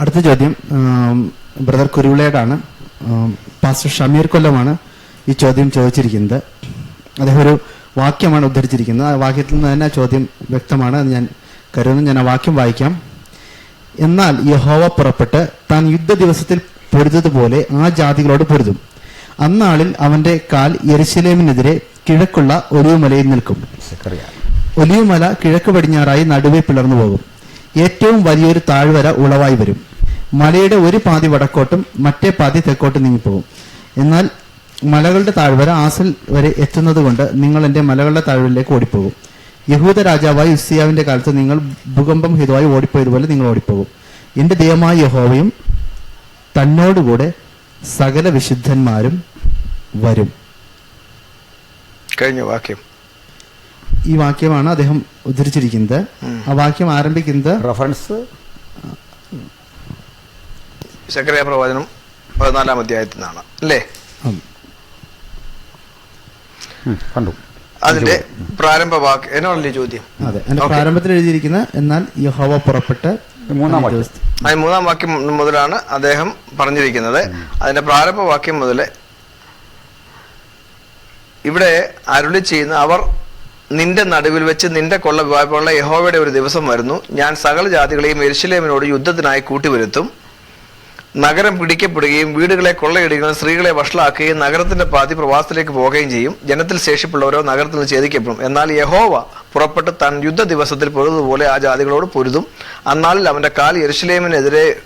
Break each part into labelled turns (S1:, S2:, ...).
S1: അടുത്ത ചോദ്യം ബ്രദർ കുരുവിളയോടാണ് പാസ്റ്റർ ഷമീർ കൊല്ലമാണ് ഈ ചോദ്യം ചോദിച്ചിരിക്കുന്നത്. അദ്ദേഹം ഒരു വാക്യമാണ് ഉദ്ധരിച്ചിരിക്കുന്നത്. ആ വാക്യത്തിൽ നിന്ന് തന്നെ ആ ചോദ്യം വ്യക്തമാണ്. ഞാൻ കരുതുന്നു. ഞാൻ ആ വാക്യം വായിക്കാം. എന്നാൽ യഹോവ പുറപ്പെട്ട് താൻ യുദ്ധ ദിവസത്തിൽ പൊരുതതുപോലെ ആ ജാതികളോട് പൊരുതും. അന്നാളിൽ അവന്റെ കാൽ യെരുശലേമിനെതിരെ കിഴക്കുള്ള ഒലിവുമലയിൽ നിൽക്കും. ഒലിവുമല കിഴക്ക് പടിഞ്ഞാറായി നടുവെ പിളർന്നു പോകും. ഏറ്റവും വലിയൊരു താഴ്വര ഉളവായി വരും. മലയുടെ ഒരു പാതി വടക്കോട്ടും മറ്റേ പാതി തെക്കോട്ടും നീങ്ങിപ്പോകും. എന്നാൽ മലകളുടെ താഴ്വര ആസൽ വരെ എത്തുന്നത് കൊണ്ട് നിങ്ങൾ എന്റെ മലകളുടെ താഴ്വരയിലേക്ക് ഓടിപ്പോകും. യഹൂദ രാജാവായ ഉസ്സിയാവിന്റെ കാലത്ത് നിങ്ങൾ ഭൂകമ്പം ഹിതമായി ഓടിപ്പോയതുപോലെ നിങ്ങൾ ഓടിപ്പോകും. എന്റെ ദൈവമായ യഹോവയും തന്നോടുകൂടെ സകല വിശുദ്ധന്മാരും വരും.
S2: കഴിഞ്ഞ വാക്യം.
S1: ഈ വാക്യമാണ് അദ്ദേഹം ഉദ്ധരിച്ചിരിക്കുന്നത്. ആ വാക്യം ആരംഭിക്കുന്നത്
S3: റഫറൻസ്.
S2: സക്രിയ പ്രവചനം പതിനാലാം അധ്യായത്തിൽ നിന്നാണ്. അല്ലേ?
S3: കണ്ടു.
S2: അതിന്റെ പ്രാരംഭ വാക്ക് എന്നോടല്ലേ ചോദ്യം?
S1: അതെ അതിന്റെ. പ്രാരംഭത്തിൽ എഴുതിയിരിക്കുന്ന എന്നാൽ യഹോവ പുറപ്പെട്ട്
S3: മൂന്നാം വാക്യം.
S2: അതിന് മൂന്നാം വാക്യം മുതലാണ് അദ്ദേഹം പറഞ്ഞിരിക്കുന്നത്. അതിന്റെ പ്രാരംഭ വാക്യം മുതൽ ഇവിടെ അരുളി ചെയ്യുന്ന അവർ നിന്റെ നടുവിൽ വെച്ച് നിന്റെ കൊള്ള വിവാഹമുള്ള യഹോവയുടെ ഒരു ദിവസം വരുന്നു. ഞാൻ സകല ജാതികളെയും എരിശിലേമിനോട് യുദ്ധത്തിനായി കൂട്ടിവരുത്തും. നഗരം പിടിക്കപ്പെടുകയും വീടുകളെ കൊള്ളയിടുകയും സ്ത്രീകളെ വഷളാക്കുകയും നഗരത്തിന്റെ പാതി പ്രവാസത്തിലേക്ക് പോവുകയും ചെയ്യും. ജനത്തിൽ ശേഷിപ്പുള്ളവരോ നഗരത്തിൽ നിന്ന് ഛേദിക്കപ്പെടും. എന്നാൽ യഹോവ പുറപ്പെട്ട് താൻ യുദ്ധ ദിവസത്തിൽ പൊരുതുപോലെ ആ ജാതികളോട് പൊരുതും. അന്നാളിൽ അവന്റെ കാൽ യെരുശലേമിനെതിരെ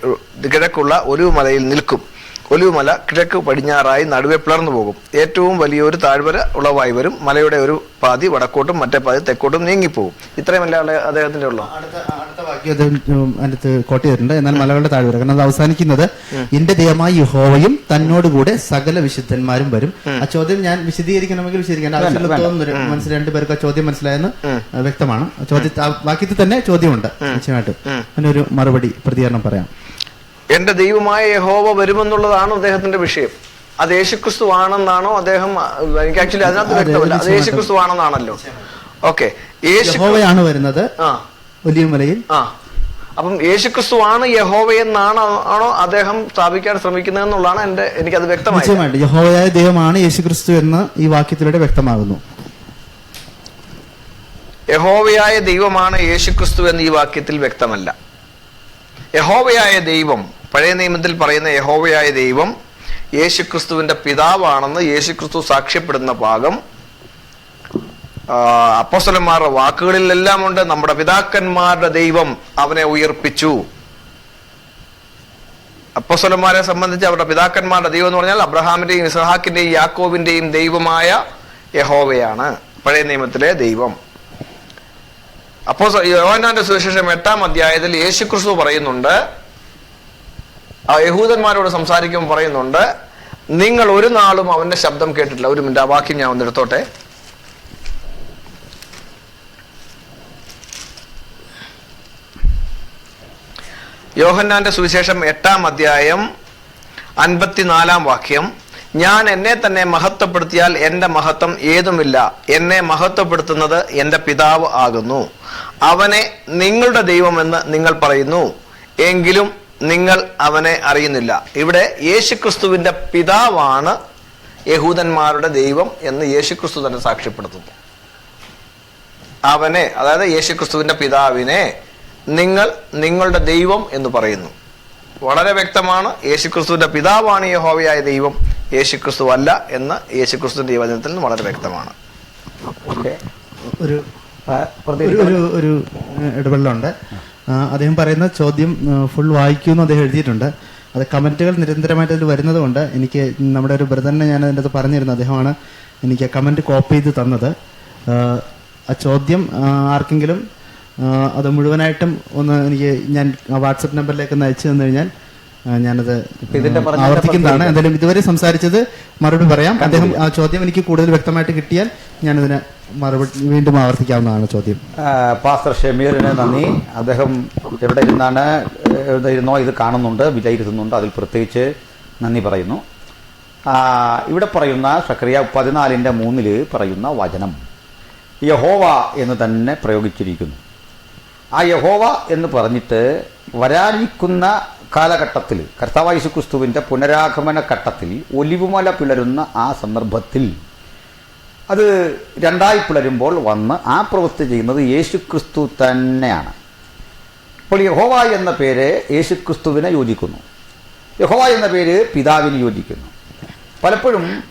S2: കിഴക്കുള്ള ഒരു മലയിൽ നിൽക്കും. ഒലിവുമല കിഴക്ക് പടിഞ്ഞാറായി നടുവെ പിളർന്നു പോകും. ഏറ്റവും വലിയൊരു താഴ്വര ഉളവായി വരും. മലയുടെ ഒരു പാതി വടക്കോട്ടും മറ്റേ പാതി തെക്കോട്ടും നീങ്ങിപ്പോകും ഇത്രയുമല്ല ആളെ- അദ്ദേഹത്തിന്റെ ഉള്ളു?
S1: അടുത്ത എന്നാൽ മലകളുടെ താഴ്വര. കാരണം അത് അവസാനിക്കുന്നത് എന്റെ ദൈവമായ യഹോവയും തന്നോടുകൂടെ സകല വിശുദ്ധന്മാരും വരും. ആ ചോദ്യം ഞാൻ വിശദീകരിക്കണമെങ്കിൽ വിശദീകരിക്കേണ്ട ആവശ്യമില്ല. തോന്നുന്നു മനസ്സിൽ രണ്ടുപേർക്ക് ആ ചോദ്യം മനസ്സിലായെന്ന് വ്യക്തമാണ്. ചോദ്യ വാക്യത്തിൽ തന്നെ ചോദ്യമുണ്ട്. നിശ്ചയമായിട്ടും. അതിനൊരു മറുപടി പ്രതികരണം പറയാം.
S2: എന്റെ ദൈവമായ യഹോവ വരുമെന്നുള്ളതാണ് അദ്ദേഹത്തിന്റെ വിഷയം. അത് യേശുക്രിസ്തു ആണെന്നാണോ അദ്ദേഹം എനിക്ക് ആക്ച്വലി അതിനകത്ത് വ്യക്തമല്ല. അത്. യേശുക്രിസ്തു ആണെന്നാണല്ലോ ഓക്കെ. യേശു
S1: യഹോവയാണ് വരുന്നത്.
S2: ആ.
S1: ഒലിവുമലയിൽ
S2: ആ. അപ്പം യേശുക്രിസ്തു ആണ് യഹോവ എന്നാണ് ആണോ അദ്ദേഹം സ്ഥാപിക്കാൻ ശ്രമിക്കുന്നത് എന്നുള്ളതാണ് എന്റെ എനിക്കത് വ്യക്തമായി
S1: വ്യക്തമായിട്ട് യഹോവയായ ദൈവമാണ് യേശുക്രിസ്തു എന്ന് ഈ വാക്യത്തിലൂടെ വ്യക്തമാകുന്നു.
S2: യഹോവയായ ദൈവമാണ് യേശുക്രിസ്തു എന്ന് ഈ വാക്യത്തിൽ വ്യക്തമല്ല. യഹോവയായ ദൈവം പഴയ നിയമത്തിൽ പറയുന്ന യഹോവയായ ദൈവം യേശുക്രിസ്തുവിന്റെ പിതാവാണെന്ന് യേശുക്രിസ്തു സാക്ഷ്യപ്പെടുന്ന ഭാഗം അപ്പോസ്തലന്മാരുടെ വാക്കുകളിലെല്ലാം ഉണ്ട് നമ്മുടെ പിതാക്കന്മാരുടെ ദൈവം അവനെ ഉയർപ്പിച്ചു. അപ്പോസ്തലന്മാരെ സംബന്ധിച്ച് അവരുടെ പിതാക്കന്മാരുടെ ദൈവം എന്ന് പറഞ്ഞാൽ അബ്രഹാമിന്റെയും ഇസഹാക്കിന്റെയും യാക്കോബിന്റെയും ദൈവമായ യഹോവയാണ് പഴയ നിയമത്തിലെ ദൈവം. അപ്പോ യോഹന്നാന്റെ സുവിശേഷം എട്ടാം അധ്യായത്തിൽ യേശുക്രിസ്തു പറയുന്നുണ്ട് ആ യഹൂദന്മാരോട് സംസാരിക്കുമ്പോൾ പറയുന്നുണ്ട് നിങ്ങൾ ഒരു നാളും അവന്റെ ശബ്ദം കേട്ടിട്ടില്ല. ഒരു മിനിറ്റ് ആ വാക്യം ഞാൻ ഒന്ന് എടുത്തോട്ടെ? യോഹന്നാന്റെ സുവിശേഷം എട്ടാം അധ്യായം അൻപത്തിനാലാം വാക്യം ഞാൻ എന്നെ തന്നെ മഹത്വപ്പെടുത്തിയാൽ എന്റെ മഹത്വം ഏതുമില്ല. എന്നെ മഹത്വപ്പെടുത്തുന്നത് എന്റെ പിതാവ് ആകുന്നു. അവനെ നിങ്ങളുടെ ദൈവമെന്ന് നിങ്ങൾ പറയുന്നു. എങ്കിലും നിങ്ങൾ അവനെ അറിയുന്നില്ല. ഇവിടെ യേശുക്രിസ്തുവിന്റെ പിതാവാണ് യഹൂദന്മാരുടെ ദൈവം എന്ന് യേശുക്രിസ്തു തന്നെ സാക്ഷ്യപ്പെടുത്തുന്നു. അവനെ അതായത് യേശുക്രിസ്തുവിന്റെ പിതാവിനെ നിങ്ങൾ നിങ്ങളുടെ ദൈവം എന്ന് പറയുന്നു. വളരെ വ്യക്തമാണ് യേശുക്രിസ്തുവിന്റെ പിതാവാണ് യഹോവയായ ദൈവം യേശുക്രിസ്തു അല്ല എന്ന് യേശുക്രിസ്തുവിന്റെ യുവജനത്തിൽ നിന്ന് വളരെ വ്യക്തമാണ്.
S1: ഒരു ഒരു ഇടപെടലുണ്ട്. അദ്ദേഹം പറയുന്ന ചോദ്യം ഫുൾ വായിക്കുമെന്ന് അദ്ദേഹം എഴുതിയിട്ടുണ്ട്. അത് കമന്റുകൾ നിരന്തരമായിട്ട് അതിൽ വരുന്നതുകൊണ്ട് എനിക്ക് നമ്മുടെ ഒരു ബ്രദറിനെ ഞാൻ അതിന്റെ അത് പറഞ്ഞിരുന്നു. അദ്ദേഹമാണ് എനിക്ക് കമന്റ് കോപ്പി ചെയ്ത് തന്നത്. ആ, ചോദ്യം ആർക്കെങ്കിലും അത് മുഴുവനായിട്ടും ഒന്ന് എനിക്ക് ഞാൻ വാട്സപ്പ് നമ്പറിലേക്ക് ഒന്ന് അയച്ചു തന്നു കഴിഞ്ഞാൽ ഞാനത് ആവർത്തിക്കുന്നതാണ്. എന്തായാലും ഇതുവരെ സംസാരിച്ചത് മറുപടി പറയാം. അദ്ദേഹം ആ ചോദ്യം എനിക്ക് കൂടുതൽ വ്യക്തമായിട്ട് കിട്ടിയാൽ ഞാനതിന് മറുപടി വീണ്ടും ആവർത്തിക്കാവുന്നതാണ് ചോദ്യം.
S3: പാസ്റ്റർ ഷമീറിന് നന്ദി. അദ്ദേഹം എവിടെ ഇരുന്നാണ് എവിടെ ഇരുന്നോ ഇത് കാണുന്നുണ്ട് വിലയിരുത്തുന്നുണ്ട്. അതിൽ പ്രത്യേകിച്ച് നന്ദി പറയുന്നു. ഇവിടെ പറയുന്ന സക്രിയ പതിനാലിന്റെ മൂന്നിൽ പറയുന്ന വചനം. യഹോവ എന്ന് തന്നെ പ്രയോഗിച്ചിരിക്കുന്നു. ആ യഹോവ എന്ന് പറഞ്ഞിട്ട് വരാനിരിക്കുന്ന കാലഘട്ടത്തിൽ കർത്താവ് യേശുക്രിസ്തുവിന്റെ പുനരാഗമന ഘട്ടത്തിൽ ഒലിവുമല പിളരുന്ന ആ സന്ദർഭത്തിൽ അത് രണ്ടായി പിളരുമ്പോൾ വന്ന് ആ പ്രവൃത്തി ചെയ്യുന്നത് യേശുക്രിസ്തു തന്നെയാണ്. അപ്പോൾ യഹോവ എന്ന പേര് യേശുക്രിസ്തുവിനെ യോജിക്കുന്നു. യഹോവ എന്ന പേര് പിതാവിന് യോജിക്കുന്നു. പലപ്പോഴും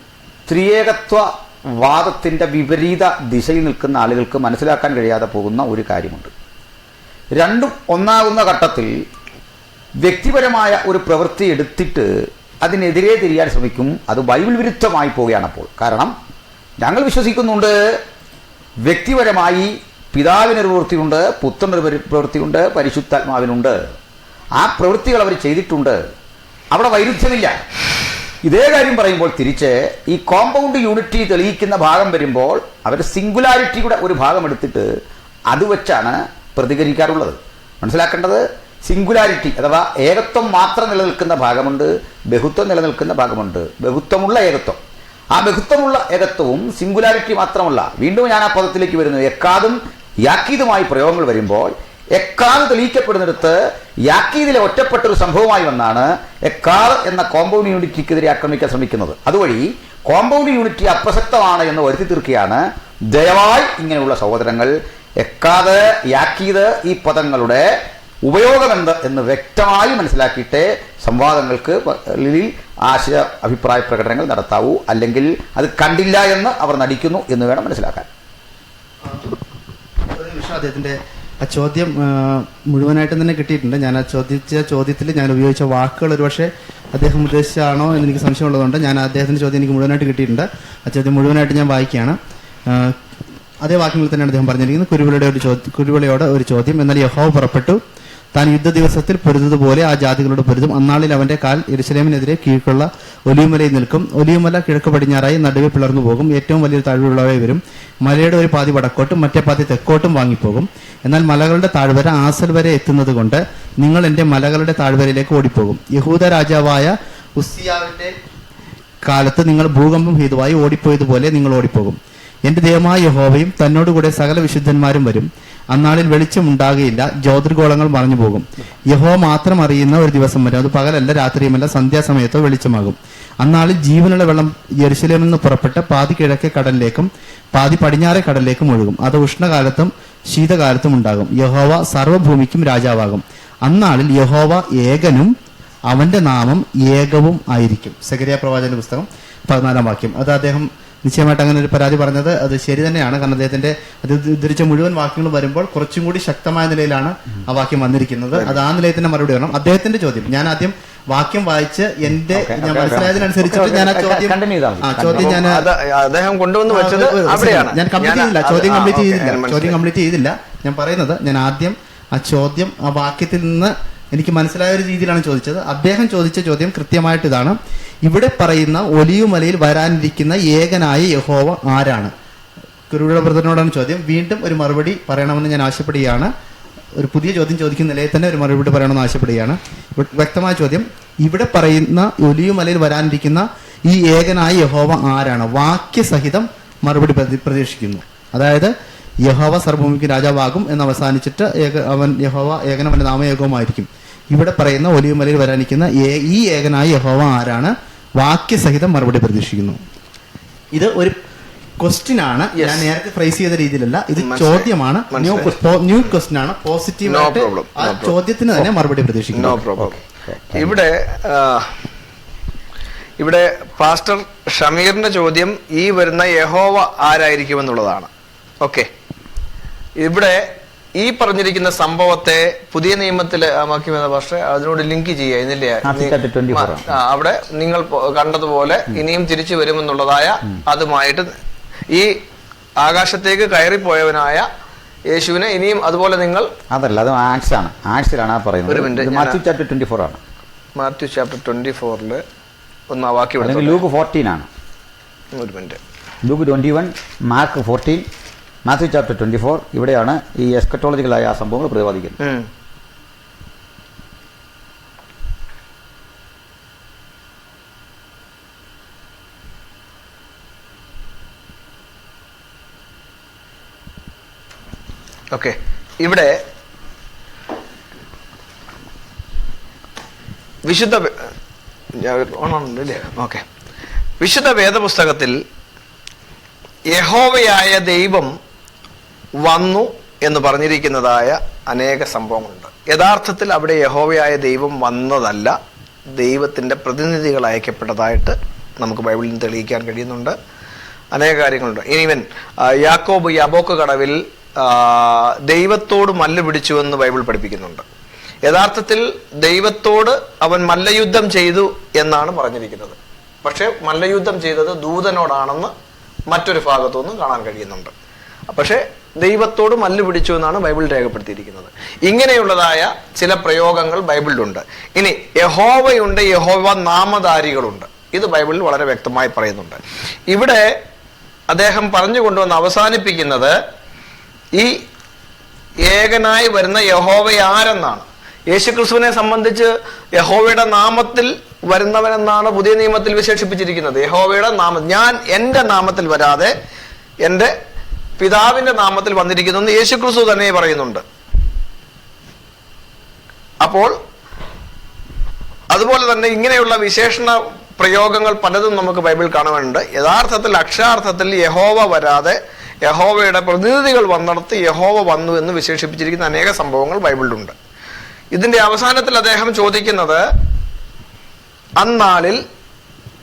S3: ത്രിയേകത്വ വാദത്തിന്റെ വിപരീത ദിശയിൽ നിൽക്കുന്ന ആളുകൾക്ക് മനസ്സിലാക്കാൻ കഴിയാതെ പോകുന്ന ഒരു കാര്യമുണ്ട്. രണ്ടും ഒന്നാകുന്ന ഘട്ടത്തിൽ വ്യക്തിപരമായ ഒരു പ്രവൃത്തി എടുത്തിട്ട് അതിനെതിരെ തിരിയാൻ ശ്രമിക്കും. അത് ബൈബിൾ വിരുദ്ധമായി പോവുകയാണ് അപ്പോൾ. കാരണം ഞങ്ങൾ വിശ്വസിക്കുന്നുണ്ട് വ്യക്തിപരമായി പിതാവിനൊരു പ്രവൃത്തിയുണ്ട് പുത്രനൊരു പരി- പ്രവൃത്തിയുണ്ട് പരിശുദ്ധാത്മാവിനുണ്ട്. ആ പ്രവൃത്തികൾ അവർ ചെയ്തിട്ടുണ്ട്. അവിടെ വൈരുദ്ധ്യമില്ല. ഇതേ കാര്യം പറയുമ്പോൾ തിരിച്ച് ഈ കോമ്പൗണ്ട് യൂണിറ്റി തെളിയിക്കുന്ന ഭാഗം വരുമ്പോൾ അവർ സിംഗുലാരിറ്റിയുടെ ഒരു ഭാഗം എടുത്തിട്ട് അത് വെച്ചാണ് പ്രതികരിക്കാറുള്ളത്. മനസ്സിലാക്കേണ്ടത്? സിംഗുലാരിറ്റി അഥവാ ഏകത്വം മാത്രം നിലനിൽക്കുന്ന ഭാഗമുണ്ട് ബഹുത്വം നിലനിൽക്കുന്ന ഭാഗമുണ്ട് ബഹുത്വമുള്ള ഏകത്വം. ആ ബഹുത്വമുള്ള ഏകത്വവും സിംഗുലാരിറ്റി മാത്രമല്ല. വീണ്ടും ഞാൻ ആ പദത്തിലേക്ക് വരുന്നു എക്കാതും യാക്കീതുമായി പ്രയോഗങ്ങൾ വരുമ്പോൾ എക്കാത് തെളിയിക്കപ്പെടുന്നിടത്ത് യാക്കീതിലെ ഒറ്റപ്പെട്ട ഒരു സംഭവമായി വന്നാണ് എക്കാത് എന്ന കോമ്പൗണ്ട് യൂണിറ്റിക്കെതിരെ ആക്രമിക്കാൻ ശ്രമിക്കുന്നത്. അതുവഴി കോമ്പൗണ്ട് യൂണിറ്റി അപ്രസക്തമാണ് എന്ന് വരുത്തി തീർക്കുകയാണ് ദയവായി ഇങ്ങനെയുള്ള സഹോദരങ്ങൾ. എക്കാത് യാക്കീത് ഈ പദങ്ങളുടെ ഉപയോഗമെന്ത് എന്ന് വ്യക്തമായി മനസ്സിലാക്കിയിട്ട് സംവാദങ്ങൾക്ക് ആശയ അഭിപ്രായ പ്രകടനങ്ങൾ നടത്താവൂ. അല്ലെങ്കിൽ അത് കണ്ടില്ല എന്ന് അവർ നടിക്കുന്നു എന്ന് വേണം മനസ്സിലാക്കാൻ.
S1: അദ്ദേഹത്തിന്റെ ആ ചോദ്യം മുഴുവനായിട്ടും തന്നെ കിട്ടിയിട്ടുണ്ട്. ഞാൻ ആ ചോദിച്ച ചോദ്യത്തിൽ ഞാൻ ഉപയോഗിച്ച വാക്കുകൾ ഒരുപക്ഷെ അദ്ദേഹം ഉദ്ദേശിച്ചാണോ എന്ന് എനിക്ക് സംശയമുള്ളതുകൊണ്ട് ഞാൻ അദ്ദേഹത്തിന്റെ ചോദ്യം എനിക്ക് മുഴുവനായിട്ട് കിട്ടിയിട്ടുണ്ട്. ആ ചോദ്യം മുഴുവനായിട്ട് ഞാൻ വായിക്കുകയാണ്. അതേ വാക്യങ്ങളിൽ തന്നെയാണ് അദ്ദേഹം പറഞ്ഞിരിക്കുന്നത്. കുരുവിളയുടെ ഒരു ചോദ്യം കുരുവിളയോട് ഒരു ചോദ്യം. എന്നാൽ യഹോവ പുറപ്പെട്ടു. താൻ യുദ്ധ ദിവസത്തിൽ പൊരുതുപോലെ ആ ജാതികളോട് പൊരുതും. അന്നാളിൽ അവന്റെ കാൽ ഇരുസലേമിനെതിരെ കീഴ്ക്കുള്ള ഒലിയുമലയിൽ നിൽക്കും. ഒലിയുമല കിഴക്ക് പടിഞ്ഞാറായി നടുവെ പിളർന്നു പോകും. ഏറ്റവും വലിയൊരു താഴ്വുള്ളവരെ വരും. മലയുടെ ഒരു പാതി വടക്കോട്ടും മറ്റേ പാതി തെക്കോട്ടും വാങ്ങിപ്പോകും. എന്നാൽ മലകളുടെ താഴ്വര ആസൽ വരെ എത്തുന്നത് കൊണ്ട് നിങ്ങൾ എന്റെ മലകളുടെ താഴ്വരയിലേക്ക് ഓടിപ്പോകും. യഹൂദ രാജാവായ ഉസിയാവിന്റെ കാലത്ത് നിങ്ങൾ ഭൂകമ്പം ഹേതുവായി ഓടിപ്പോയതുപോലെ നിങ്ങൾ ഓടിപ്പോകും. എന്റെ ദൈവമായ യഹോവയും തന്നോടുകൂടെ സകല വിശുദ്ധന്മാരും വരും. അന്നാളിൽ വെളിച്ചം ഉണ്ടാകുകയില്ല ജ്യോതിർഗോളങ്ങൾ മറഞ്ഞു പോകും. യഹോ മാത്രം അറിയുന്ന ഒരു ദിവസം വരും അത് പകലല്ല രാത്രിയുമല്ല സന്ധ്യാസമയത്തോ വെളിച്ചമാകും. അന്നാളിൽ ജീവനുള്ള വെള്ളം യെരുശലേമിൽ നിന്ന് പുറപ്പെട്ട് പാതി കിഴക്കേ കടലിലേക്കും പാതി പടിഞ്ഞാറേ കടലിലേക്കും ഒഴുകും. അത് ഉഷ്ണകാലത്തും ശീതകാലത്തും ഉണ്ടാകും. യഹോവ സർവഭൂമിക്കും രാജാവാകും. അന്നാളിൽ യഹോവ ഏകനും അവന്റെ നാമം ഏകവും ആയിരിക്കും. സകരിയ പ്രവാചന പുസ്തകം പതിനാലാം വാക്യം. അത് അദ്ദേഹം നിശ്ചയമായിട്ട് അങ്ങനെ ഒരു പരാതി പറഞ്ഞത് അത് ശരി തന്നെയാണ്. കാരണം അദ്ദേഹത്തിന്റെ അത് ഉദ്ധരിച്ച മുഴുവൻ വാക്യങ്ങൾ വരുമ്പോൾ കുറച്ചും കൂടി ശക്തമായ നിലയിലാണ് ആ വാക്യം വന്നിരിക്കുന്നത്. അത് ആ നിലയിൽ തന്നെ മറുപടി വേണം അദ്ദേഹത്തിന്റെ ചോദ്യം. ഞാൻ ആദ്യം വാക്യം വായിച്ച് എന്റെ ഞാൻ മനസ്സിലായതിനനുസരിച്ചിട്ട് ഞാൻ ആ ചോദ്യം ആ ചോദ്യം ഞാൻ
S2: അദ്ദേഹം കൊണ്ടുവന്ന് വെച്ചത്
S1: ഞാൻ കംപ്ലീറ്റ് ചെയ്തില്ല. ചോദ്യം കംപ്ലീറ്റ് ചെയ്തില്ല. ചോദ്യം കംപ്ലീറ്റ് ചെയ്തില്ല. ഞാൻ പറയുന്നത് ഞാൻ ആദ്യം ആ ചോദ്യം ആ വാക്യത്തിൽ നിന്ന് എനിക്ക് മനസ്സിലായ ഒരു രീതിയിലാണ് ചോദിച്ചത്. അദ്ദേഹം ചോദിച്ച ചോദ്യം കൃത്യമായിട്ട് ഇതാണ്. ഇവിടെ പറയുന്ന ഒലിയുമലയിൽ വരാനിരിക്കുന്ന ഏകനായ യഹോവ ആരാണ്? കുരുവിള ബ്രദറിനോടാണ് ചോദ്യം. വീണ്ടും ഒരു മറുപടി പറയണമെന്ന് ഞാൻ ആവശ്യപ്പെടുകയാണ്. ഒരു പുതിയ ചോദ്യം ചോദിക്കുന്ന നിലയിൽ തന്നെ ഒരു മറുപടി പറയണമെന്ന് ആവശ്യപ്പെടുകയാണ്. വ്യക്തമായ ചോദ്യം. ഇവിടെ പറയുന്ന ഒലിയുമലയിൽ വരാനിരിക്കുന്ന ഈ ഏകനായ യഹോവ ആരാണ്? വാക്യസഹിതം മറുപടി പ്രതി- പ്രതീക്ഷിക്കുന്നു. അതായത് യഹോവ സർവഭൂമിക്ക് രാജാവാകും എന്ന് അവസാനിച്ചിട്ട് ഏക അവൻ യഹോവ ഏകനവന്റെ നാമയേകവുമായിരിക്കും. ഇവിടെ പറയുന്ന ഒലിയുമലയിൽ വരാനിരിക്കുന്ന ഈ ഏകനായ യഹോവ ആരാണ്? വാക്യസഹിതം മറുപടി പ്രതീക്ഷിക്കുന്നു. ഇത് ഒരു ക്വസ്റ്റ്യൻ ആണ്. ഞാൻ നേരത്തെ ഫ്രൈസ് ചെയ്ത രീതിയിലല്ല. ഇത് ചോദ്യമാണ്. ന്യൂ. ന്യൂ ക്വസ്റ്റ്യൻ ആണ്. പോസിറ്റീവ് ആ ചോദ്യത്തിന് തന്നെ മറുപടി പ്രതീക്ഷിക്കുന്നു.
S2: ഇവിടെ ഇവിടെ പാസ്റ്റർ ഷമീറിന്റെ ചോദ്യം ഈ വരുന്ന യഹോവ ആരായിരിക്കും എന്നുള്ളതാണ് ഓക്കെ ഇവിടെ ഈ പറഞ്ഞിരിക്കുന്ന സംഭവത്തെ പുതിയ എന്ന പക്ഷേ അതിനോട് ലിങ്ക് ചെയ്യുക എന്നില്ലേ?
S3: Matthew 24 ആണ്.
S2: അവിടെ നിങ്ങൾ കണ്ടതുപോലെ ഇനിയും തിരിച്ചു വരുമെന്നുള്ളതായ അതുമായിട്ട് ഈ ആകാശത്തേക്ക് കയറിപ്പോയവനായ യേശുവിനെ ഇനിയും അതുപോലെ നിങ്ങൾ
S3: അതല്ല അത് ആക്സ് ആണ്. ആക്സിലാണ് ആ പറയുന്നത്.
S2: ഒരു
S3: മിനിറ്റ്
S2: ഞാൻ-
S3: മാത്യു ചാപ്റ്റർ ട്വന്റി ഫോർ ആണ്.
S2: മാത്യു ചാപ്റ്റർ ട്വന്റി ഫോറിൽ ഒന്ന് ആ വാക്യം
S3: അല്ലെങ്കിൽ ലൂക്ക് ഫോർട്ടീൻ ആണ്.
S2: ഒരു minute.
S3: Luke twenty one Mark fourteen Matthew chapter twenty four ഇവിടെയാണ് ഈ എസ്കറ്റോളജിക്കലായ ആ സംഭവങ്ങൾ പ്രതിപാദിക്കുന്നത്.
S2: ഓക്കെ ഇവിടെ വിശുദ്ധ ഞാൻ ഓക്കെ വിശുദ്ധ വേദപുസ്തകത്തിൽ യഹോവയായ ദൈവം വന്നു എന്ന് പറഞ്ഞിരിക്കുന്നതായ അനേക സംഭവങ്ങളുണ്ട്. യഥാർത്ഥത്തിൽ അവിടെ യഹോവയായ ദൈവം വന്നതല്ല ദൈവത്തിന്റെ പ്രതിനിധികൾ അയക്കപ്പെട്ടതായിട്ട് നമുക്ക് ബൈബിളിൽ നിന്ന് തെളിയിക്കാൻ കഴിയുന്നുണ്ട്. അനേക കാര്യങ്ങളുണ്ട്. ഇനി ഇവൻ യാക്കോബ് യബോക്ക് കടവിൽ ദൈവത്തോട് മല്ല് പിടിച്ചുവെന്ന് ബൈബിൾ പഠിപ്പിക്കുന്നുണ്ട്. യഥാർത്ഥത്തിൽ ദൈവത്തോട് അവൻ മല്ലയുദ്ധം ചെയ്തു എന്നാണ് പറഞ്ഞിരിക്കുന്നത്. പക്ഷേ മല്ലയുദ്ധം ചെയ്തത് ദൂതനോടാണെന്ന് മറ്റൊരു ഭാഗത്തുനിന്ന് കാണാൻ കഴിയുന്നുണ്ട്. പക്ഷേ ദൈവത്തോട് മല്ല് പിടിച്ചു എന്നാണ് ബൈബിൾ രേഖപ്പെടുത്തിയിരിക്കുന്നത്. ഇങ്ങനെയുള്ളതായ ചില പ്രയോഗങ്ങൾ ബൈബിളിലുണ്ട്. ഇനി യഹോവയുണ്ട് യഹോവ നാമധാരികളുണ്ട്. ഇത് ബൈബിളിൽ വളരെ വ്യക്തമായി പറയുന്നുണ്ട്. ഇവിടെ അദ്ദേഹം പറഞ്ഞു കൊണ്ടുവന്ന് അവസാനിപ്പിക്കുന്നത് ഈ ഏകനായി വരുന്ന യഹോവ ആരെന്നാണ്? യേശുക്രിസ്തുവിനെ സംബന്ധിച്ച് യഹോവയുടെ നാമത്തിൽ വരുന്നവനെന്നാണ് പുതിയ നിയമത്തിൽ വിശേഷിപ്പിച്ചിരിക്കുന്നത്. യഹോവയുടെ നാമം ഞാൻ എന്റെ നാമത്തിൽ വരാതെ എന്റെ പിതാവിന്റെ നാമത്തിൽ വന്നിരിക്കുന്നു എന്ന് യേശുക്രിസ്തു തന്നെ പറയുന്നുണ്ട്. അപ്പോൾ അതുപോലെ തന്നെ ഇങ്ങനെയുള്ള വിശേഷണ പ്രയോഗങ്ങൾ പലതും നമുക്ക് ബൈബിൾ കാണുവാനുണ്ട്. യഥാർത്ഥത്തിൽ അക്ഷരാർത്ഥത്തിൽ യഹോവ വരാതെ യഹോവയുടെ പ്രതിനിധികൾ വന്നിടത്ത് യഹോവ വന്നു എന്ന് വിശേഷിപ്പിച്ചിരിക്കുന്ന അനേക സംഭവങ്ങൾ ബൈബിളിലുണ്ട്. ഇതിന്റെ അവസാനത്തിൽ അദ്ദേഹം ചോദിക്കുന്നത് അന്നാളിൽ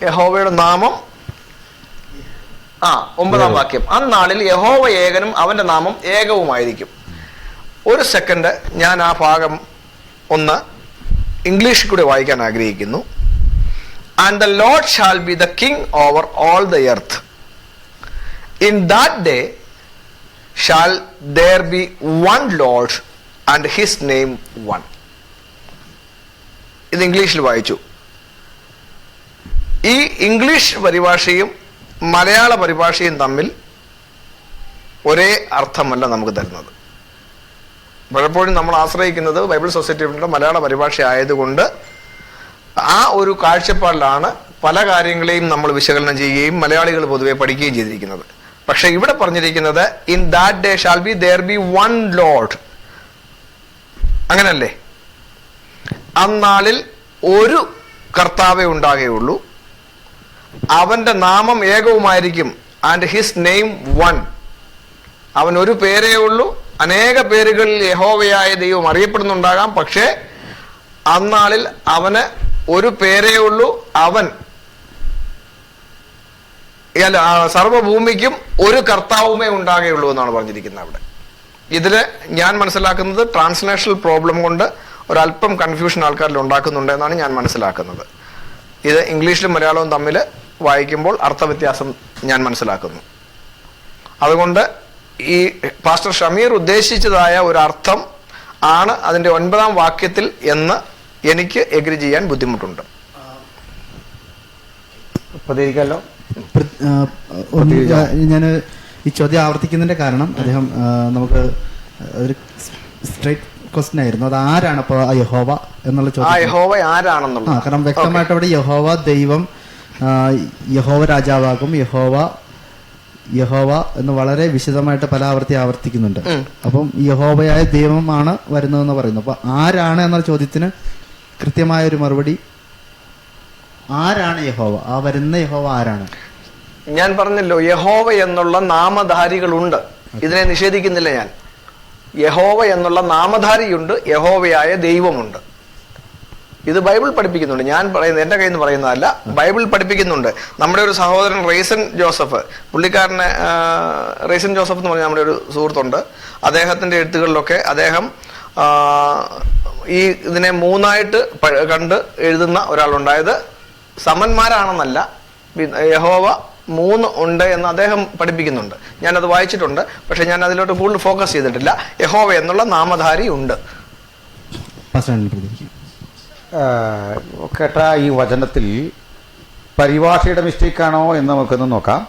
S2: യഹോവയുടെ നാമം ആ ഒമ്പതാം വാക്യം. അന്നാളിൽ യഹോവ ഏകനും അവന്റെ നാമം ഏകവുമായിരിക്കും. ഒരു സെക്കൻഡ് ഞാൻ ആ ഭാഗം ഒന്ന് ഇംഗ്ലീഷിൽ കൂടി വായിക്കാൻ ആഗ്രഹിക്കുന്നു. And the Lord shall be the king over all the earth in that day shall there be one Lord and his name one ഇത് ഇംഗ്ലീഷിൽ വായിച്ചു. ഈ ഇംഗ്ലീഷ് പരിഭാഷയും മലയാള പരിഭാഷയും തമ്മിൽ ഒരേ അർത്ഥമല്ല നമുക്ക് തരുന്നത്. പലപ്പോഴും നമ്മൾ ആശ്രയിക്കുന്നത് ബൈബിൾ സൊസൈറ്റിയുടെ മലയാള പരിഭാഷ ആയതുകൊണ്ട് ആ ഒരു കാഴ്ചപ്പാടിലാണ് പല കാര്യങ്ങളെയും നമ്മൾ വിശകലനം ചെയ്യുകയും മലയാളികൾ പൊതുവെ പഠിക്കുകയും ചെയ്തിരിക്കുന്നത്. പക്ഷെ ഇവിടെ പറഞ്ഞിരിക്കുന്നത് in that day shall be there be one Lord അങ്ങനല്ലേ? അന്നാളിൽ ഒരു കർത്താവേ ഉണ്ടാകുകയുള്ളൂ. അവന്റെ നാമം ഏകവുമായിരിക്കും ആൻഡ് ഹിസ് നെയിം വൺ അവൻ ഒരു പേരേ ഉള്ളൂ. അനേക പേരുകളിൽ യഹോവയായ ദൈവം അറിയപ്പെടുന്നുണ്ടാകാം. പക്ഷേ അന്നാളിൽ അവന് ഒരു പേരേ ഉള്ളൂ. അവൻ സർവഭൂമിക്കും ഒരു കർത്താവുമേ ഉണ്ടാകുകയുള്ളൂ എന്നാണ് പറഞ്ഞിരിക്കുന്നത് അവിടെ. ഇതിൽ ഞാൻ മനസ്സിലാക്കുന്നത് ട്രാൻസ്ലേഷണൽ പ്രോബ്ലം കൊണ്ട് ഒരല്പം കൺഫ്യൂഷൻ ആൾക്കാരിൽ ഉണ്ടാക്കുന്നുണ്ട് എന്നാണ് ഞാൻ മനസ്സിലാക്കുന്നത്. ഇത് ഇംഗ്ലീഷിലും മലയാളവും തമ്മിൽ വായിക്കുമ്പോൾ അർത്ഥവ്യത്യാസം ഞാൻ മനസ്സിലാക്കുന്നു. അതുകൊണ്ട് ഈ പാസ്റ്റർ ഷമീർ ഉദ്ദേശിച്ചതായ ഒരു അർത്ഥം ആണ് അതിന്റെ ഒൻപതാം വാക്യത്തിൽ എന്ന് എനിക്ക് എഗ്രി ചെയ്യാൻ ബുദ്ധിമുട്ടുണ്ട്.
S3: പ്രതികരിക്കാമല്ലോ
S1: ഞാൻ ഈ ചോദ്യം ആവർത്തിക്കുന്നതിന്റെ കാരണം അദ്ദേഹം നമുക്ക് ഒരു സ്ട്രൈറ്റ് ക്വസ്റ്റൻ ആയിരുന്നു. അത് ആരാണ് അപ്പൊ ആ യഹോവ എന്നുള്ള ചോദ്യം
S2: യഹോവ
S1: ആരാണെന്നുള്ള
S2: ആരാണെന്നുള്ളത്
S1: കാരണം വ്യക്തമായിട്ട് അവിടെ യഹോവ ദൈവം യഹോവ രാജാവാകും. യഹോവ യഹോവ എന്ന് വളരെ വിശദമായിട്ട് പല ആവർത്തി ആവർത്തിക്കുന്നുണ്ട്. അപ്പം യഹോവയായ ദൈവമാണ് വരുന്നതെന്ന് പറയുന്നു. അപ്പൊ ആരാണ് എന്ന ചോദ്യത്തിന് കൃത്യമായ ഒരു മറുപടി. ആരാണ് യഹോവ? ആ വരുന്ന യഹോവ ആരാണ്?
S2: ഞാൻ പറഞ്ഞല്ലോ യഹോവ എന്നുള്ള നാമധാരികളുണ്ട്. ഇതിനെ നിഷേധിക്കുന്നില്ല ഞാൻ. യഹോവ എന്നുള്ള നാമധാരിയുണ്ട് യഹോവയായ ദൈവമുണ്ട്. ഇത് ബൈബിൾ പഠിപ്പിക്കുന്നുണ്ട്. ഞാൻ പറയുന്നത് എന്റെ കയ്യിൽ നിന്ന് പറയുന്നതല്ല ബൈബിൾ പഠിപ്പിക്കുന്നുണ്ട്. നമ്മുടെ ഒരു സഹോദരൻ റേസൻ ജോസഫ് പുള്ളിക്കാരനെ റേസൻ ജോസഫ് എന്ന് പറഞ്ഞ നമ്മുടെ ഒരു സുഹൃത്തുണ്ട്. അദ്ദേഹത്തിന്റെ എഴുത്തുകളിലൊക്കെ അദ്ദേഹം ഈ ഇതിനെ മൂന്നായിട്ട് കണ്ട് എഴുതുന്ന ഒരാളുണ്ടായത്. സമന്മാരാണെന്നല്ല യഹോവ മൂന്ന് ഉണ്ട് എന്ന് അദ്ദേഹം പഠിപ്പിക്കുന്നുണ്ട്. ഞാനത് വായിച്ചിട്ടുണ്ട് പക്ഷെ ഞാൻ അതിലോട്ട് കൂടുതൽ ഫോക്കസ് ചെയ്തിട്ടില്ല. യഹോവ എന്നുള്ള നാമധാരി ഉണ്ട്.
S3: കേട്ട ഈ വചനത്തിൽ പരിഭാഷയുടെ മിസ്റ്റേക്കാണോ എന്ന് നമുക്കൊന്ന് നോക്കാം.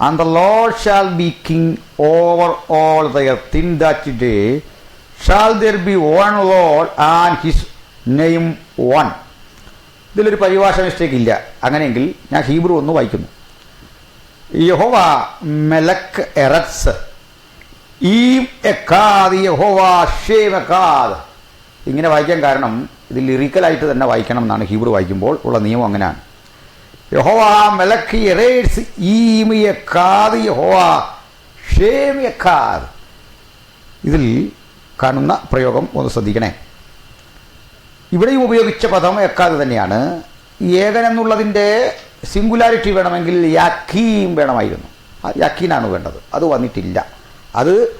S3: And the Lord shall be king over all the earth in that day shall there be one Lord and his name one ഇതിലൊരു പരിഭാഷ മിസ്റ്റേക്ക് ഇല്ല. അങ്ങനെയെങ്കിൽ ഞാൻ ഹീബ്രു ഒന്ന് വായിക്കുന്നു. യഹോവ മെലക്ക് എറക്സ് ഈ എക്കാദ് യഹോവ ഷേ മെക്കാദ് ഇങ്ങനെ വായിക്കാൻ കാരണം ഇത് ലിറിക്കലായിട്ട് തന്നെ വായിക്കണം എന്നാണ് ഹീബ്രു വായിക്കുമ്പോൾ ഉള്ള നിയമം അങ്ങനെയാണ്. യഹോവ മെലക്ക് എറേഴ്സ് ഈമിയക്കാത് യഹോവ ഷേമിയക്കാത് ഇതിൽ കാണുന്ന പ്രയോഗം ഒന്ന് ശ്രദ്ധിക്കണേ. ഇവിടെയും ഉപയോഗിച്ച പദം എക്കാത് തന്നെയാണ്. ഏകൻ എന്നുള്ളതിന്റെ സിംഗുലാരിറ്റി വേണമെങ്കിൽ യാക്കീം വേണമായിരുന്നു. യാക്കീനാണ് വേണ്ടത്. അത് വന്നിട്ടില്ല. അത്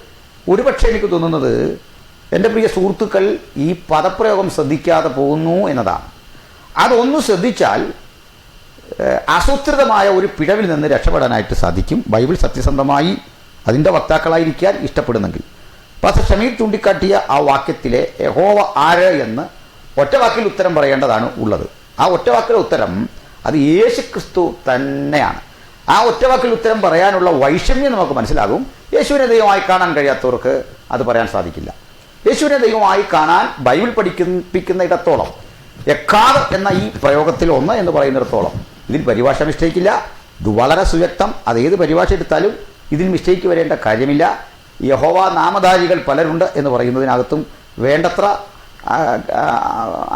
S3: ഒരുപക്ഷെ എനിക്ക് തോന്നുന്നത് എന്റെ പ്രിയ സുഹൃത്തുക്കൾ ഈ പദപ്രയോഗം ശ്രദ്ധിക്കാതെ പോകുന്നു എന്നതാണ്. അതൊന്ന് ശ്രദ്ധിച്ചാൽ ആസൂത്രിതമായ ഒരു പിഴവിൽ നിന്ന് രക്ഷപ്പെടാനായിട്ട് സാധിക്കും. ബൈബിൾ സത്യസന്ധമായി അതിന്റെ വക്താക്കളായിരിക്കാൻ ഇഷ്ടപ്പെടുന്നെങ്കിൽ. പാസ്റ്റർ ഷമീർ ചൂണ്ടിക്കാട്ടിയ ആ വാക്യത്തിലെ യഹോവ ആര് എന്ന് ഒറ്റവാക്കിൽ ഉത്തരം പറയേണ്ടതാണ് ഉള്ളത്. ആ ഒറ്റവാക്കിലെ ഉത്തരം അത് യേശു ക്രിസ്തു തന്നെയാണ്. ആ ഒറ്റവാക്കിൽ ഉത്തരം പറയാനുള്ള വൈഷമ്യം നമുക്ക് മനസ്സിലാകും. യേശുവിനെ ദൈവമായി കാണാൻ കഴിയാത്തവർക്ക് അത് പറയാൻ സാധിക്കില്ല. യേശുവിനെ ദൈവമായി കാണാൻ ബൈബിൾ പഠിപ്പിക്കുന്ന ഇടത്തോളം എക്കാദ് എന്ന ഈ പ്രയോഗത്തിൽ ഒന്ന് എന്ന് പറയുന്നിടത്തോളം ഇതിൽ പരിഭാഷ മിസ്റ്റേക്കില്ല ഇത് വളരെ സുവ്യക്തം. അത് ഏത് പരിഭാഷ എടുത്താലും ഇതിൽ മിസ്റ്റേക്ക് വരേണ്ട കാര്യമില്ല. യഹോവ നാമധാരികൾ പലരുണ്ട് എന്ന് പറയുന്നതിനകത്തും വേണ്ടത്ര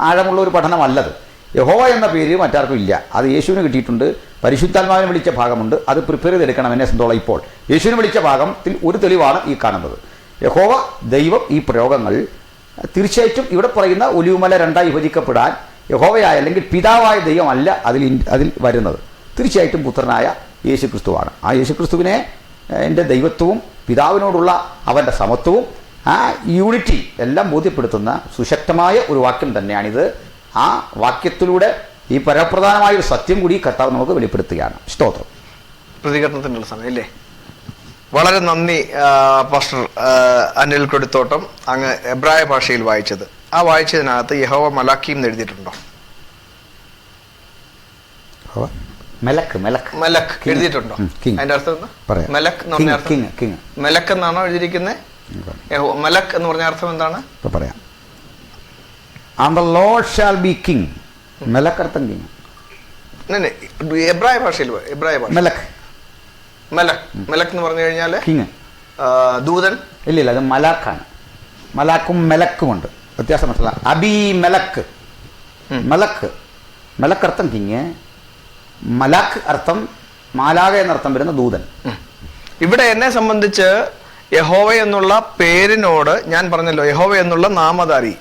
S3: ആഴമുള്ള ഒരു പഠനമല്ലത്. യഹോവ എന്ന പേര് മറ്റാർക്കും ഇല്ല. അത് യേശുവിന് കിട്ടിയിട്ടുണ്ട്. പരിശുദ്ധാത്മാവിനെ വിളിച്ച ഭാഗമുണ്ട്. അത് പ്രിപ്പയർ ചെയ്തെടുക്കണം എന്നെ സംബന്ധിച്ചോളം ഇപ്പോൾ. യേശുവിനെ വിളിച്ച ഭാഗത്തിൽ ഒരു തെളിവാണ് ഈ കാണുന്നത്. യഹോവ ദൈവം ഈ പ്രയോഗങ്ങൾ തീർച്ചയായിട്ടും ഇവിടെ പറയുന്ന ഒലിവുമല രണ്ടായി വിഭജിക്കപ്പെടാൻ യഹോവയായ അല്ലെങ്കിൽ പിതാവായ ദൈവമല്ല അതിൽ അതിൽ വരുന്നത്. തീർച്ചയായിട്ടും പുത്രനായ യേശു ക്രിസ്തുവാണ് ആ യേശു ക്രിസ്തുവിനെ എന്റെ ദൈവത്വവും പിതാവിനോടുള്ള അവന്റെ സമത്വവും ആ യൂണിറ്റി എല്ലാം ബോധ്യപ്പെടുത്തുന്ന സുശക്തമായ ഒരു വാക്യം തന്നെയാണിത്. ആ വാക്യത്തിലൂടെ ഈ പരപ്രധാനമായ ഒരു സത്യം കൂടി കർത്താവ് നമുക്ക് വെളിപ്പെടുത്തുകയാണ്. സ്തോത്രം.
S2: പ്രതികരണത്തിനുള്ള സമയം അല്ലേ വളരെ നന്ദി പാസ്റ്റർ അനിൽ കൊടുത്തോട്ടം അങ്ങ് എബ്രായ ഭാഷയിൽ വായിച്ചത്. ആ വായിച്ചതിനകത്ത് യഹോവ മലാക്കിയും എന്ന് എഴുതിയിട്ടുണ്ടോ?
S3: മെലക്ക് മെലക്ക്.
S2: മലക്ക്. എഴുതിയിട്ടുണ്ടോ? അതിന്റെ അർത്ഥം. മലക്ക്. മലക്ക് എന്നാണോ എഴുതിയിരിക്കുന്നത് മലക്ക് എന്ന് പറഞ്ഞ അർത്ഥം എന്താണ്?
S3: ഇപ്പൊ പറയാം. And the Lord shall be king മെലക്കർത്ഥം king
S2: എബ്രായ ഭാഷയിൽ എബ്രായ ഭാഷ.
S3: മെലക്ക്.
S2: മലക്ക് മലക്ക് എന്ന് പറഞ്ഞു കഴിഞ്ഞാൽ
S3: കിങ്.
S2: ദൂതൻ.
S3: ഇല്ല ഇല്ല അത് മലാഖാണ് മലാക്കും മെലക്കുമുണ്ട് വ്യത്യാസം മനസ്സിലാക്കാം അബി മെലക്ക് മലക്ക് മെലക്ക് അർത്ഥം കിങ്. മലാക്ക് അർത്ഥം മാലാക എന്നർത്ഥം വരുന്ന ദൂതൻ.
S2: ഇവിടെ എന്നെ സംബന്ധിച്ച് യഹോവ എന്നുള്ള പേരിനോട് ഞാൻ പറഞ്ഞല്ലോ യഹോവ എന്നുള്ള നാമധാരി.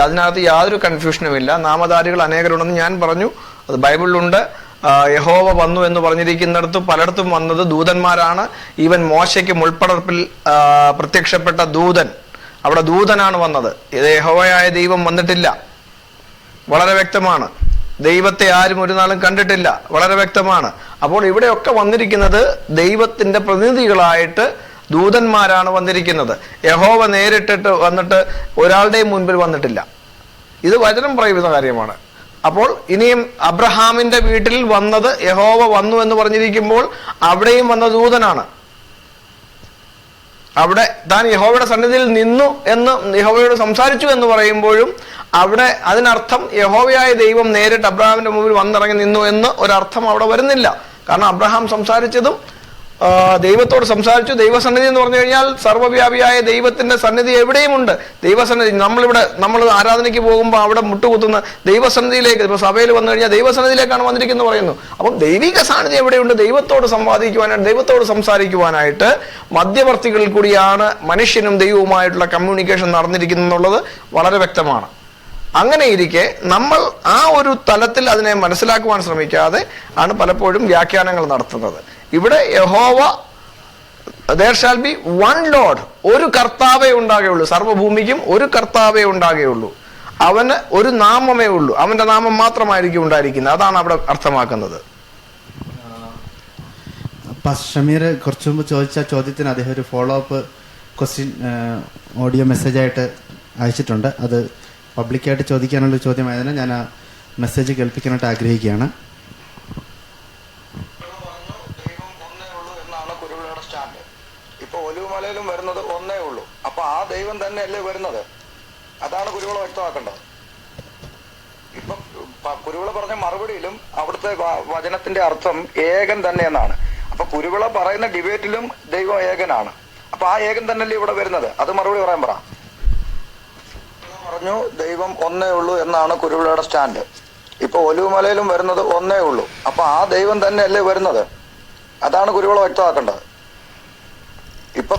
S2: അതിനകത്ത് യാതൊരു കൺഫ്യൂഷനും ഇല്ല. നാമധാരികൾ അനേകരുണ്ടെന്ന് ഞാൻ പറഞ്ഞു. അത് ബൈബിളിലുണ്ട്. യഹോവ വന്നു എന്ന് പറഞ്ഞിരിക്കുന്നിടത്ത് പലയിടത്തും വന്നത് ദൂതന്മാരാണ്. ഈവൻ മോശയ്ക്ക് മുൾപ്പടർപ്പിൽ പ്രത്യക്ഷപ്പെട്ട ദൂതൻ. അവിടെ ദൂതനാണ് വന്നത്. ഇത് യഹോവയായ ദൈവം വന്നിട്ടില്ല. വളരെ വ്യക്തമാണ്. ദൈവത്തെ ആരും ഒരു നാളും കണ്ടിട്ടില്ല. വളരെ വ്യക്തമാണ്. അപ്പോൾ ഇവിടെയൊക്കെ വന്നിരിക്കുന്നത് ദൈവത്തിന്റെ പ്രതിനിധികളായിട്ട് ദൂതന്മാരാണ് വന്നിരിക്കുന്നത്. യഹോവ നേരിട്ടിട്ട് വന്നിട്ട് ഒരാളുടെയും മുൻപിൽ വന്നിട്ടില്ല. ഇത് വചനം പറയുന്ന കാര്യമാണ്. അപ്പോൾ ഇനിയും അബ്രഹാമിന്റെ വീട്ടിൽ വന്നത് യഹോവ വന്നു എന്ന് പറഞ്ഞിരിക്കുമ്പോൾ അവിടെയും വന്ന ദൂതനാണ്. അവിടെ താൻ യഹോവയുടെ സന്നിധിയിൽ നിന്നു എന്ന് യഹോവയോട് സംസാരിച്ചു എന്ന് പറയുമ്പോഴും അവിടെ അതിനർത്ഥം യഹോവയായ ദൈവം നേരിട്ട് അബ്രഹാമിന്റെ മുമ്പിൽ വന്നിറങ്ങി നിന്നു എന്ന് ഒരർത്ഥം അവിടെ വരുന്നില്ല. കാരണം അബ്രഹാം സംസാരിച്ചതും ദൈവത്തോട് സംസാരിച്ചു. ദൈവസന്നിധി എന്ന് പറഞ്ഞു കഴിഞ്ഞാൽ സർവവ്യാപിയായ ദൈവത്തിന്റെ സന്നിധി എവിടെയുമുണ്ട്? ദൈവസന്നിധി. നമ്മളിവിടെ നമ്മൾ ആരാധനയ്ക്ക് പോകുമ്പോൾ അവിടെ മുട്ടുകുത്തുന്ന ദൈവസന്നിധിയിലേക്ക് ഇപ്പൊ സഭയിൽ വന്നു കഴിഞ്ഞാൽ ദൈവസന്നിധിയിലേക്കാണ് വന്നിരിക്കുന്നത് പറയുന്നു. അപ്പം ദൈവിക സാന്നിധ്യം എവിടെയുണ്ട്? ദൈവത്തോട് സംവാദിക്കുവാനായിട്ട് ദൈവത്തോട് സംസാരിക്കുവാനായിട്ട് മധ്യവർത്തികളിൽ കൂടിയാണ് മനുഷ്യനും ദൈവവുമായിട്ടുള്ള കമ്മ്യൂണിക്കേഷൻ നടന്നിരിക്കുന്നത് എന്നുള്ളത് വളരെ വ്യക്തമാണ്. അങ്ങനെ ഇരിക്കെ നമ്മൾ ആ ഒരു തലത്തിൽ അതിനെ മനസ്സിലാക്കുവാൻ ശ്രമിക്കാതെ ആണ് പലപ്പോഴും വ്യാഖ്യാനങ്ങൾ നടത്തുന്നത്. ഇവിടെ യഹോവ there shall be one Lord ഒരു കർത്താവേ ഉണ്ടാകുകയുള്ളൂ സർവഭൂമിക്കും ഒരു കർത്താവേ ഉണ്ടാകുകയുള്ളൂ അവന് ഒരു നാമമേ ഉള്ളൂ. അവന്റെ നാമം മാത്രമായിരിക്കും ഉണ്ടായിരിക്കുന്നത്. അതാണ് അവിടെ അർത്ഥമാക്കുന്നത്.
S1: ഷമീർ കുറച്ചു മുമ്പ് ചോദിച്ച ചോദ്യത്തിന് അദ്ദേഹം ഒരു follow up question audio message ആയിട്ട് അയച്ചിട്ടുണ്ട്. അത് പബ്ലിക്കായിട്ട് ചോദിക്കാനുള്ള ചോദ്യമായതിനാൽ ഞാൻ ആ മെസ്സേജ് കേൾപ്പിക്കാനായിട്ട് ആഗ്രഹിക്കുകയാണ്
S4: ദൈവം ഒന്നേ ഉള്ളൂ എന്നാണ് കുരുവിളയുടെ സ്റ്റാൻഡ് ഇപ്പൊ ഒലുമലയിലും വരുന്നത് ഒന്നേ ഉള്ളൂ അപ്പൊ ആ ദൈവം തന്നെയല്ലേ വരുന്നത്? അതാണ് കുരുവിള വ്യക്തമാക്കേണ്ടത്. ഇപ്പം കുരുവിള പറഞ്ഞ മറുപടിയിലും അവിടുത്തെ വചനത്തിന്റെ അർത്ഥം ഏകൻ തന്നെ എന്നാണ്. അപ്പൊ കുരുവിള പറയുന്ന ഡിബേറ്റിലും ദൈവം ഏകനാണ്. അപ്പൊ ആ ഏകൻ തന്നെയല്ലേ ഇവിടെ വരുന്നത്? അത് മറുപടി പറയാൻ പറ. പറഞ്ഞു ദൈവം ഒന്നേ ഉള്ളൂ എന്നാണ് കുരുവിളയുടെ സ്റ്റാൻഡ്. ഇപ്പൊ ഒലുമലയിലും വരുന്നത് ഒന്നേ ഉള്ളൂ. അപ്പൊ ആ ദൈവം തന്നെയല്ലേ വരുന്നത്? അതാണ് കുരുവിള വ്യക്തമാക്കേണ്ടത്. ഇപ്പൊ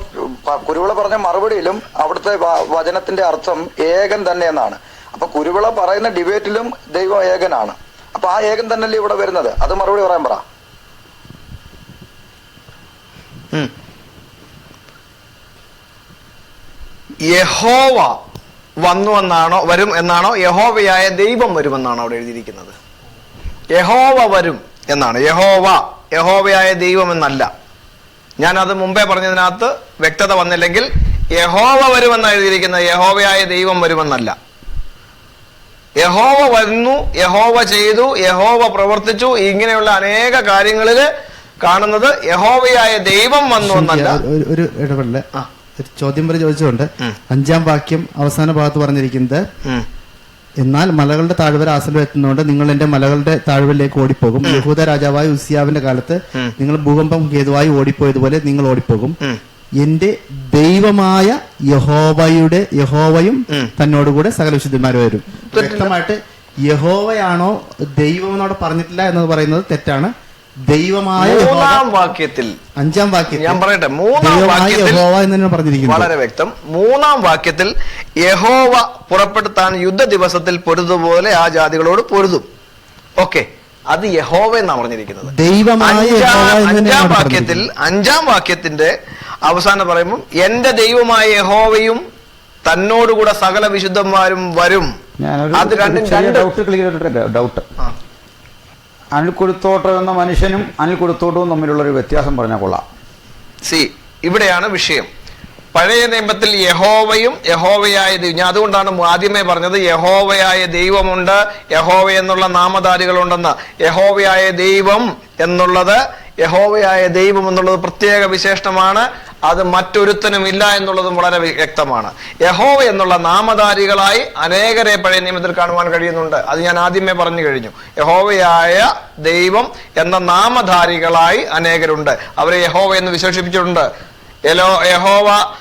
S4: കുരുവിള പറഞ്ഞ മറുപടിയിലും അവിടുത്തെ വചനത്തിന്റെ അർത്ഥം ഏകൻ തന്നെ എന്നാണ്. അപ്പൊ കുരുവിള പറയുന്ന ഡിബേറ്റിലും ദൈവം ഏകനാണ്. അപ്പൊ ആ ഏകൻ തന്നെയല്ലേ ഇവിടെ വരുന്നത്? അത് മറുപടി പറയാൻ പറ.
S2: യഹോവ വന്നു എന്നാണോ വരും എന്നാണോ? യഹോവയായ ദൈവം വരുമെന്നാണ് അവിടെ എഴുതിയിരിക്കുന്നത്. യഹോവ വരും എന്നാണ്. യഹോവ യഹോവയായ ദൈവം എന്നല്ല. ഞാൻ അത് മുമ്പേ പറഞ്ഞതിനകത്ത് വ്യക്തത വന്നില്ലെങ്കിൽ യഹോവ വരുമെന്ന് എഴുതിയിരിക്കുന്ന യഹോവയായ ദൈവം വരുമെന്നല്ല. യഹോവ വരുന്നു യഹോവ ചെയ്തു യഹോവ പ്രവർത്തിച്ചു ഇങ്ങനെയുള്ള അനേക കാര്യങ്ങളിൽ കാണുന്നത് യഹോവയായ ദൈവം വന്നു എന്നല്ല.
S1: ഒരു- ഇടപെടൽ. ചോദ്യം വരെ ചോദിച്ചുകൊണ്ട് അഞ്ചാം വാക്യം അവസാന ഭാഗത്ത് പറഞ്ഞിരിക്കുന്നത്. എന്നാൽ മലകളുടെ താഴ്വര ആസനം എത്തുന്നതുകൊണ്ട് നിങ്ങൾ എന്റെ മലകളുടെ താഴ്വരയിലേക്ക് ഓടിപ്പോകും. യഹൂദ രാജാവായ ഉസിയാവിന്റെ കാലത്ത് നിങ്ങൾ ഭൂകമ്പം ഹേതുവായി ഓടിപ്പോയതുപോലെ നിങ്ങൾ ഓടിപ്പോകും. എന്റെ ദൈവമായ യഹോവയുടെ യഹോവയും. തന്നോടുകൂടെ സകല വിശുദ്ധന്മാരും വരും വ്യക്തമായിട്ട് യഹോവയാണോ ദൈവം എന്നോട് പറഞ്ഞിട്ടില്ല എന്ന് പറയുന്നത് തെറ്റാണ്. ദൈവമായ
S2: മൂന്നാം വാക്യത്തിൽ
S1: അഞ്ചാം വാക്യത്തിൽ
S2: ഞാൻ പറയട്ടെ മൂന്നാം വാക്യത്തിൽ
S1: പറഞ്ഞിരിക്കുന്നത്
S2: വളരെ വ്യക്തം. മൂന്നാം വാക്യത്തിൽ യഹോവ പുറപ്പെടുത്താൻ യുദ്ധ ദിവസത്തിൽ പൊരുതുപോലെ ആ ജാതികളോട് പൊരുതും. ഓക്കെ അത് യഹോവ എന്നാണ് പറഞ്ഞിരിക്കുന്നത്.
S1: ദൈവമായ യഹോവ
S2: അഞ്ചാം വാക്യത്തിൽ അഞ്ചാം വാക്യത്തിന്റെ അവസാനം പറയുമ്പോൾ എന്റെ ദൈവമായ യഹോവയും തന്നോടുകൂടെ സകല വിശുദ്ധന്മാരും വരും അത് രണ്ടും
S3: ഡൗട്ട് ചെറിയ
S2: രണ്ട്
S3: ഡൗട്ട് ക്ലിയർ ഡൗട്ട്
S2: ആ.
S3: അനിൽ കുരുത്തോട്ടം എന്ന മനുഷ്യനും അനിൽക്കുരുത്തോട്ടവും തമ്മിലുള്ള ഒരു വ്യത്യാസം പറഞ്ഞാൽ കൊള്ളാം
S2: സി ഇവിടെയാണ് വിഷയം പഴയ നിയമത്തിൽ യഹോവയും യഹോവയായ ദൈവം ഞാൻ അതുകൊണ്ടാണ് ആദ്യമേ പറഞ്ഞത് യഹോവയായ ദൈവമുണ്ട് യഹോവ എന്നുള്ള നാമധാരികളുണ്ടെന്ന് യഹോവയായ ദൈവം എന്നുള്ളത് യഹോവയായ ദൈവം എന്നുള്ളത് പ്രത്യേക വിശേഷണമാണ് അത് മറ്റൊരുത്തനും ഇല്ല എന്നുള്ളതും വളരെ വ്യക്തമാണ്. യഹോവ എന്നുള്ള നാമധാരികളായി അനേകരെ പഴയ നിയമത്തിൽ കാണുവാൻ കഴിയുന്നുണ്ട്. അത് ഞാൻ ആദ്യമേ പറഞ്ഞു കഴിഞ്ഞു. യഹോവയായ ദൈവം എന്ന നാമധാരികളായി അനേകരുണ്ട്. അവരെ യഹോവ എന്ന് വിശേഷിപ്പിച്ചിട്ടുണ്ട്. യഹോവ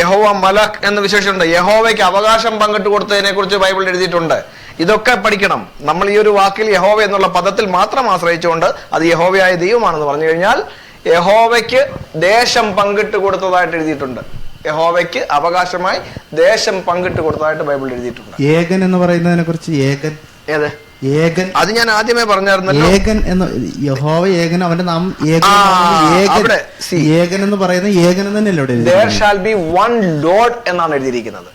S2: യഹോവ മലക് എന്ന് വിശേഷിച്ചിട്ടുണ്ട്. യഹോവയ്ക്ക് അവകാശം പങ്കിട്ട് കൊടുത്തതിനെ കുറിച്ച് ബൈബിൾ എഴുതിയിട്ടുണ്ട്. ഇതൊക്കെ പഠിക്കണം. നമ്മൾ ഈ ഒരു വാക്കിൽ യഹോവ എന്നുള്ള പദത്തിൽ മാത്രം ആശ്രയിച്ചുകൊണ്ട് അത് യഹോവയായ ദൈവമാണെന്ന് പറഞ്ഞു കഴിഞ്ഞാൽ യഹോവയ്ക്ക് ദേശം പങ്കിട്ട് കൊടുത്തതായിട്ട് എഴുതിയിട്ടുണ്ട്. യഹോവയ്ക്ക് അവകാശമായി ദേശം പങ്കിട്ട് കൊടുത്തതായിട്ട് ബൈബിൾ എഴുതിയിട്ടുണ്ട്.
S1: ഏകൻ എന്ന് പറയുന്നതിനെ കുറിച്ച് ഏകൻ?
S2: ഏത്?
S1: ഏകൻ
S2: അത് ഞാൻ ആദ്യമേ പറഞ്ഞായിരുന്നു
S1: ഏകൻ എന്ന് യഹോവ ഏകൻ അവന്റെ നാമം ഏകൻ എന്ന് പറയുന്നത് ഏകൻ തന്നെയല്ലേ ഷാൽ
S2: there വൺ lord എന്നാണ് എഴുതിയിരിക്കുന്നത്.